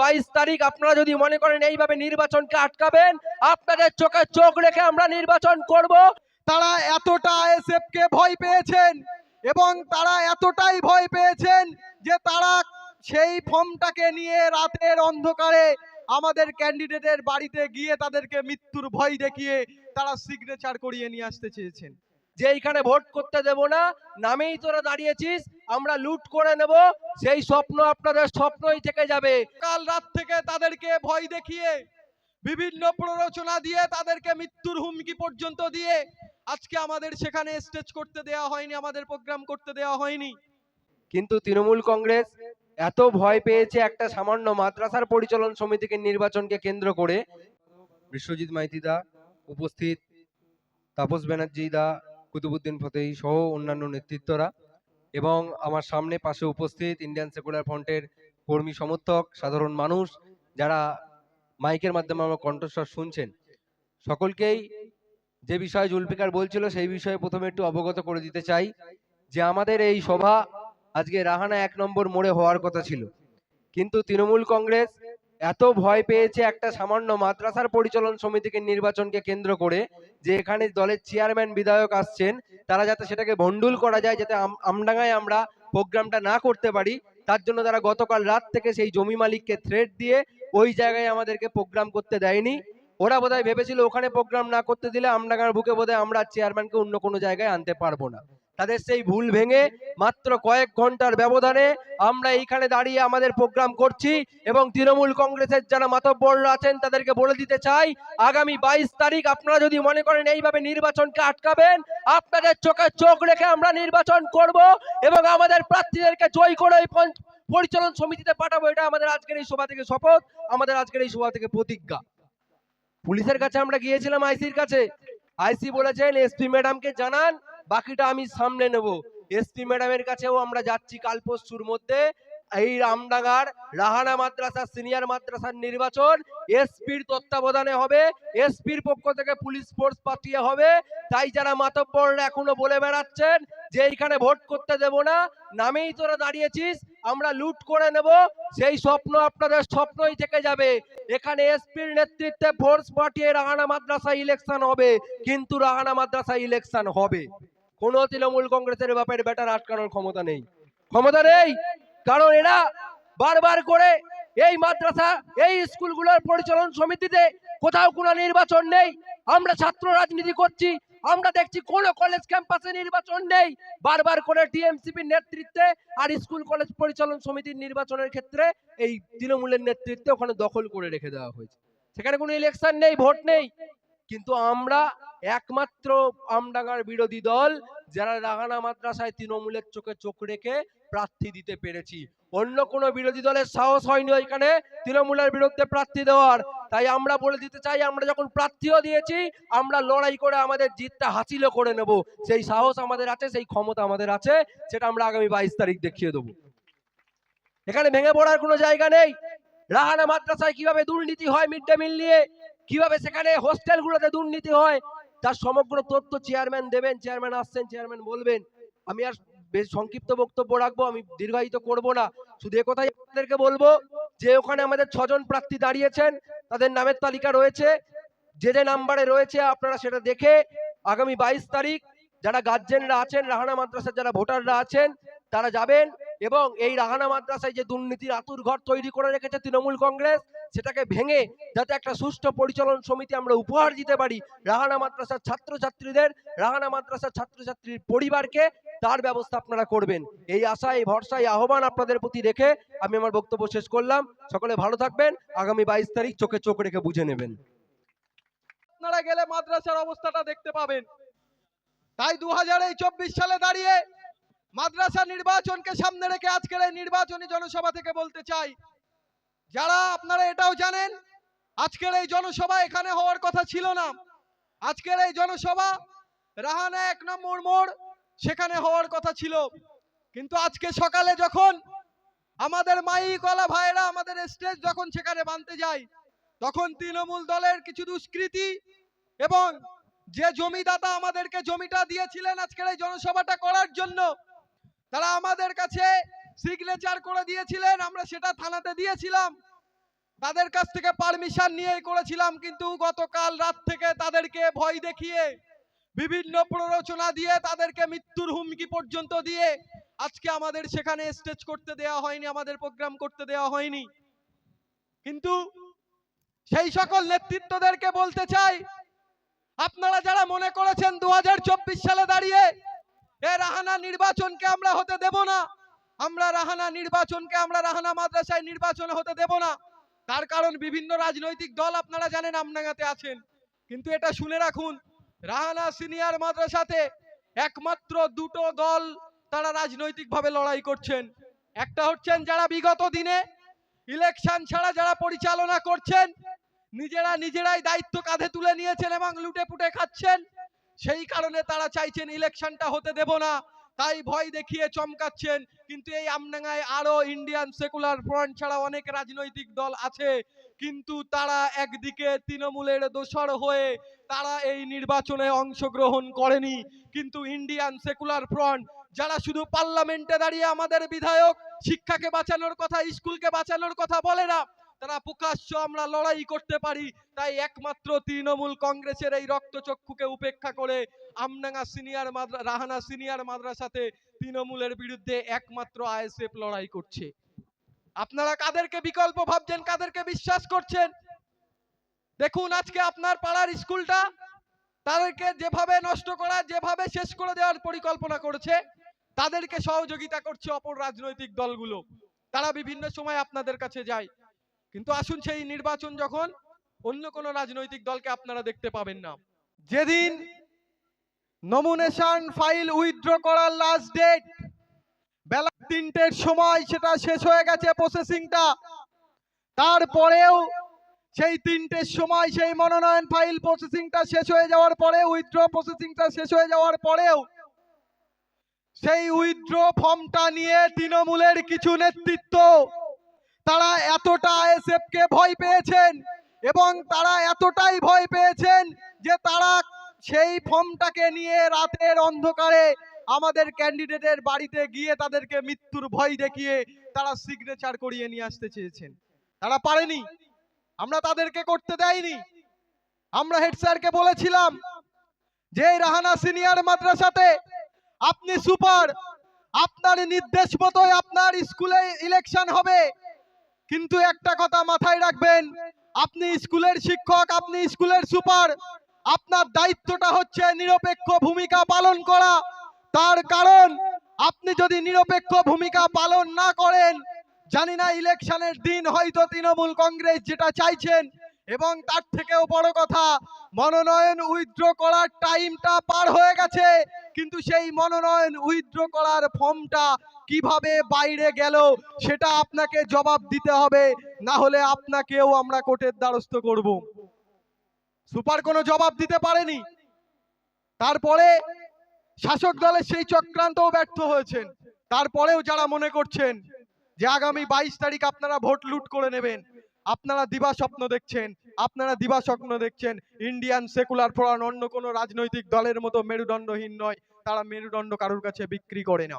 বাইশ তারিখ আপনারা যদি মনে করেন এইভাবে নির্বাচনকে আটকাবেন, আপনাদের চোখে চোখ রেখে আমরা নির্বাচন করব। তারা এতটা আইএসএফ কে ভয় পেয়েছেন এবং তারা এতটাই ভয় পেয়েছেন যে তারা সেই ফর্মটাকে নিয়ে রাতের অন্ধকারে আমাদের ক্যান্ডিডেটের বাড়িতে গিয়ে তাদেরকে মৃত্যুর ভয় দেখিয়ে তারা সিগনেচার করিয়ে নিয়ে আসতে চেয়েছেন। যে এইখানে ভোট করতে দেব না নামেই তোরা দাঁড়িয়েছিস আমরা লুট করে নেব সেই স্বপ্ন আপনাদের স্বপ্নই থেকে যাবে। কাল রাত থেকে তাদেরকে ভয় দেখিয়ে বিভিন্ন প্ররোচনা দিয়ে তাদেরকে মৃত্যুর হুমকি পর্যন্ত দিয়ে আজকে আমাদের সেখানে স্টেজ করতে দেওয়া হয়নি আমাদের প্রোগ্রাম করতে দেওয়া হয়নি। কিন্তু তৃণমূল কংগ্রেস এত ভয় পেয়েছে একটা সামান্য মাদ্রাসার পরিচালন সমিতিকে নির্বাচনকে কেন্দ্র করে। বিশ্বজিৎ মাইতিদা উপস্থিত তাপস ব্যানার্জি দা কুতুবুদ্দিন ফতেহি সহ অন্যান্য নেতৃত্বরা এবং আমার সামনে পাশে উপস্থিত ইন্ডিয়ান সেকুলার ফ্রন্টের কর্মী সমর্থক, সাধারণ মানুষ যারা মাইকের মাধ্যমে আমার কণ্ঠস্বর শুনছেন। সকলকেই যে বিষয়ে জুলফিকার বলছিল সেই বিষয়ে প্রথমে একটু অবগত করে দিতে চাই যে আমাদের এই সভা আজকে রাহানা এক নম্বর মোড়ে হওয়ার কথা ছিল। কিন্তু তৃণমূল কংগ্রেস এত ভয় পেয়েছে একটা সামান্য মাদ্রাসার পরিচালন সমিতিকে নির্বাচনকে কেন্দ্র করে যে এখানে দলের চেয়ারম্যান, বিধায়ক আসছেন, তারা যাতে সেটাকে ভন্ডুল করা যায়, যাতে আম- আমডাঙ্গায় আমরা প্রোগ্রামটা না করতে পারি, তার জন্য তারা গতকাল রাত থেকে সেই জমি মালিককে থ্রেট দিয়ে ওই জায়গায় আমাদেরকে প্রোগ্রাম করতে দেয়নি। ওরা বোধহয় ভেবেছিল ওখানে প্রোগ্রাম না করতে দিলে আমডাঙ্গার বুকে বোধহয় আমরা চেয়ারম্যানকে অন্য কোনো জায়গায় আনতে পারব না। তাদের সেই ভুল ভেঙে মাত্র কয়েক ঘণ্টার ব্যবধানে আমরা এইখানে দাঁড়িয়ে আমাদের প্রোগ্রাম করছি এবং তৃণমূল কংগ্রেসের যারা মাতব্বররা আছেন তাদেরকে বলে দিতে চাই, আগামী বাইশ তারিখ আপনারা যদি মনে করেন এইভাবে নির্বাচনকে আটকাবেন, আপনাদের চোখে চোখ রেখে আমরা নির্বাচন করব এবং আমাদের প্রার্থীদেরকে জয় করে পরিচালন সমিতিতে পাঠাবো। এটা আমাদের আজকের এই সভা থেকে শপথ, আমাদের আজকের এই সভা থেকে প্রতিজ্ঞা। পুলিশের কাছে আমরা গিয়েছিলাম আইসির কাছে। আইসি বলেছেন, এসপি ম্যাডামকে জানান বাকিটা আমি সামনে নেব। এসপি ম্যাডামের কাছেও আমরা যাচ্ছি কাল পরশুর মধ্যে। এই রামডাঙ্গার রাহানা মাদ্রাসা সিনিয়র মাদ্রাসার নির্বাচন। এসপির তত্ত্বাবধানে হবে। এসপির পক্ষ থেকে পুলিশ ফোর্স পাঠিয়ে হবে। তাই যারা মাতব্বররা এখনও বলে বেড়াচ্ছেন যে এইখানে ভোট করতে দেব না, নামেই তোরা দাঁড়িয়েছিস, আমরা লুট করে নেব। সেই স্বপ্ন আপনাদের স্বপ্নই থেকে যাবে। এখানে এসপির নেতৃত্বে ফোর্স পাঠিয়ে রাহানা মাদ্রাসা ইলেকশন হবে। কিন্তু রাহানা মাদ্রাসা ইলেকশন হবে। কোনো তৃণমূল কংগ্রেসের ব্যাপারে ব্যাটার আটকানোর ক্ষমতা নেই। ক্ষমতা নেই? কারণ এরা বারবার করে এই মাদ্রাসা, এই স্কুলগুলোর পরিচালন সমিতিতে কোথাও কোনো নির্বাচন নেই। আমরা ছাত্র রাজনীতি করছি, আমরা দেখছি কোনো কলেজ ক্যাম্পাসে নির্বাচন নেই। বারবার করে টিএমসিপির নেতৃত্বে আর স্কুল কলেজ পরিচালন সমিতির নির্বাচনের ক্ষেত্রে এই তৃণমূলের নেতৃত্বে ওখানে দখল করে রেখে দেওয়া হয়েছে। সেখানে কোনো ইলেকশন নেই, ভোট নেই। কিন্তু আমরা একমাত্র আমডাঙ্গার বিরোধী দল যারা রাগানা মাদ্রাসায় তৃণমূলের চোখে চোখ রেখে প্রার্থী দিতে পেরেছি। অন্য কোনো বিরোধী দলের সাহস হয়নি ওইখানে তৃণমূলের বিরুদ্ধে প্রার্থী দেওয়ার। তাই আমরা বলে দিতে চাই, আমরা যখন প্রার্থীও দিয়েছি, আমরা লড়াই করে আমাদের জিতটা হাসিলও করে নেব। সেই সাহস আমাদের আছে, সেই ক্ষমতা আমাদের আছে, সেটা আমরা আগামী বাইশ তারিখ দেখিয়ে দেবো। এখানে ভেঙে পড়ার কোনো জায়গা নেই। রাহানা মাদ্রাসায় কীভাবে দুর্নীতি হয় মিড ডে মিল নিয়ে? কীভাবে সেখানে হোস্টেলগুলোতে দুর্নীতি হয়, তার সমগ্র তথ্য চেয়ারম্যান দেবেন চেয়ারম্যান আসছেন চেয়ারম্যান বলবেন। আমি আর বেশ সংক্ষিপ্ত বক্তব্য রাখব, আমি দীর্ঘায়িত করব না। শুধু কথাই আপনাদেরকে বলব যে, ওখানে আমাদের ছজন প্রার্থী দাঁড়িয়েছেন, তাদের নামের তালিকা রয়েছে। যে যে নাম্বারে রয়েছে আপনারা সেটা দেখে আগামী বাইশ তারিখ যারা গার্জেনরা আছেন, রাহানা মাদ্রাসার যারা ভোটাররা আছেন, তারা যাবেন। এবং এই রাহানা মাদ্রাসায় যে দুর্নীতির আতুর ঘর তৈরি করে রেখেছে তৃণমূল কংগ্রেস, সেটাকে ভেঙে যাতে একটা সুষ্ঠু পরিচালন সমিতি আমরা উপহার দিতে পারি রাহানা মাদ্রাসার ছাত্রছাত্রীদের, রাহানা মাদ্রাসার ছাত্রছাত্রীর পরিবারকে, তার ব্যবস্থা আপনারা করবেন। এই আশা এই ভরসা এই আহ্বান আপনাদের প্রতি রেখে আমি আমার বক্তব্য শেষ করলাম। সকলে ভালো থাকবেন, আগামী বাইশ তারিখ চোখে চোখ রেখে বুঝে নেবেন। আপনারা গেলে মাদ্রাসার অবস্থাটা দেখতে পাবেন। তাই দু হাজার চব্বিশ সালে দাঁড়িয়ে মাদ্রাসা নির্বাচনকে সামনে রেখে আজকের এই নির্বাচনী জনসভা থেকে বলতে চাই, যারা আপনারা এটাও জানেন, আজকের এই জনসভা এখানে হওয়ার কথা ছিল না। আজকের এই জনসভা রাহানা এক নম্বর মোড় সেখানে হওয়ার কথা ছিল। কিন্তু আজকে সকালে যখন আমাদের মাই কলা ভাইরা আমাদের স্টেজ যখন সেখানে বানতে যায়, তখন তৃণমূল দলের কিছু দুষ্কৃতি এবং যে জমিদাতা আমাদেরকে জমিটা দিয়েছিলেন আজকের এই জনসভাটা করার জন্য তারা আমাদের কাছে সিগনেচার করে দিয়েছিলেন, আমরা সেটা থানাতে দিয়েছিলাম। তাদের কাছ থেকে পারমিশন নিয়েই করেছিলাম, কিন্তু গতকাল রাত থেকে তাদেরকে ভয় দেখিয়ে, বিভিন্ন প্ররোচনা দিয়ে তাদেরকে মৃত্যুর হুমকি পর্যন্ত দিয়ে আজকে আমাদের সেখানে স্টেজ করতে দেওয়া হয়নি, আমাদের প্রোগ্রাম করতে দেওয়া হয়নি। কিন্তু সেই সকল নেতৃত্বদেরকে বলতে চাই, আপনারা যারা মনে করেছেন দু হাজার চব্বিশ সালে দাঁড়িয়ে এ রাহানা নির্বাচনকে আমরা হতে দেব না। আমরা রাহানা নির্বাচনকে আমরা রাহানা মাদ্রাসায় নির্বাচন হতে দেব না। তার কারণ বিভিন্ন রাজনৈতিক দল আপনারা জানেন আমনাগাতে আছেন। কিন্তু এটা শুনে রাখুন, রাহানা সিনিয়র মাদ্রাসাতে একমাত্র দুটো দল তারা রাজনৈতিকভাবে লড়াই করছেন। একটা হচ্ছেন যারা বিগত দিনে ইলেকশন ছাড়া যারা পরিচালনা করছেন, নিজেরা নিজেরাই দায়িত্ব কাঁধে তুলে নিয়েছেন এবং লুটে পুটে খাচ্ছেন। সেই কারণে তারা চাইছেন ইলেকশনটা হতে দেব না। তাই ভয় দেখিয়ে চমকাচ্ছেন। কিন্তু এই আমডাঙ্গায় আরও ইন্ডিয়ান সেকুলার ফ্রন্ট ছাড়া অনেক রাজনৈতিক দল আছে। কিন্তু তারা একদিকে তৃণমূলের দোসর হয়ে তারা এই নির্বাচনে অংশগ্রহণ করেনি। কিন্তু ইন্ডিয়ান সেকুলার ফ্রন্ট যারা শুধু পার্লামেন্টে দাঁড়িয়ে আমাদের বিধায়ক, শিক্ষাকে বাঁচানোর কথা স্কুলকে বাঁচানোর কথা বলে না তারা প্রকাশ্য আমরা লড়াই করতে পারি। তাই একমাত্র তৃণমূল কংগ্রেসের এই রক্তচক্ষুকে উপেক্ষা করে আমডাঙ্গা সিনিয়র মাদ্রা, রাহানা সিনিয়র মাদ্রাসাতে তৃণমূলের বিরুদ্ধে একমাত্র আইএসএফ লড়াই করছে। আপনারা কাদেরকে বিকল্প ভাবছেন, কাদেরকে বিশ্বাস করছেন? দেখুন আজকে আপনার পাড়ার স্কুলটা, তাদেরকে যেভাবে নষ্ট করা, যেভাবে শেষ করে দেওয়ার পরিকল্পনা করেছে, তাদেরকে সহযোগিতা করছে অপর রাজনৈতিক দলগুলো। তারা বিভিন্ন সময় আপনাদের কাছে যায়। কিন্তু আসুন সেই নির্বাচন যখন অন্য কোনো রাজনৈতিক দলকে আপনারা দেখতে পাবেন না। যেদিন নমিনেশন ফাইল উইথড্র করার লাস্ট ডেট বেলা তিনটের সময় সেটা শেষ হয়ে গেছে প্রসেসিংটা তারপরেও সেই তিনটের সময় সেই মনোনয়ন ফাইল প্রসেসিংটা শেষ হয়ে যাওয়ার পরে উইথড্র প্রসেসিংটা শেষ হয়ে যাওয়ার পরেও সেই উইথড্র ফর্মটা নিয়ে তৃণমূলের কিছু নেতৃত্ব তারা এতটা আইএসএফ কে ভয় পেয়েছেন এবং তারা এতটাই ভয় পেয়েছেন যে তারা সেই ফর্মটাকে নিয়ে রাতের অন্ধকারে আমাদের ক্যান্ডিডেটের বাড়িতে গিয়ে তাদেরকে মৃত্যুর ভয় দেখিয়ে তারা সিগনেচার করিয়ে নিয়ে আসতে চেয়েছেন। তারা পারেনি। আমরা তাদেরকে করতে দেয়নি। আমরা হেড স্যারকে বলেছিলাম যে, রাহানা সিনিয়র মাদ্রাসাতে আপনি সুপার। আপনার নির্দেশ মতোই আপনার স্কুলে ইলেকশন হবে। কিন্তু একটা কথা মাথায় রাখবেন, আপনি স্কুলের শিক্ষক, আপনি স্কুলের সুপার। আপনার দায়িত্বটা হচ্ছে নিরপেক্ষ ভূমিকা পালন করা। তার কারণ, আপনি যদি নিরপেক্ষ ভূমিকা পালন না করেন, জানি না ইলেকশনের দিন হয়তো তৃণমূল কংগ্রেস যেটা চাইছেন এবং তার থেকেও বড় কথা, মনোনয়ন উইথড্র করার টাইমটা পার হয়ে গেছে। কিন্তু সেই মনোনয়ন উইথড্র করার ফর্মটা কীভাবে বাইরে গেল, সেটা আপনাকে জবাব দিতে হবে। না হলে আপনাকেও আমরা কোর্টের দ্বারস্থ করব। সুপার কোনো জবাব দিতে পারেনি। তারপরে শাসক দলের সেই চক্রান্তও ব্যর্থ হয়েছেন। তারপরেও যারা মনে করছেন যে আগামী বাইশ তারিখ আপনারা ভোট লুট করে নেবেন আপনারা দিবা স্বপ্ন দেখছেন, আপনারা দিবা স্বপ্ন দেখছেন ইন্ডিয়ান সেকুলার ফ্রন্ট অন্য কোনো রাজনৈতিক দলের মতো মেরুদণ্ডহীন নয়, তারা মেরুদণ্ড কারোর কাছে বিক্রি করে না।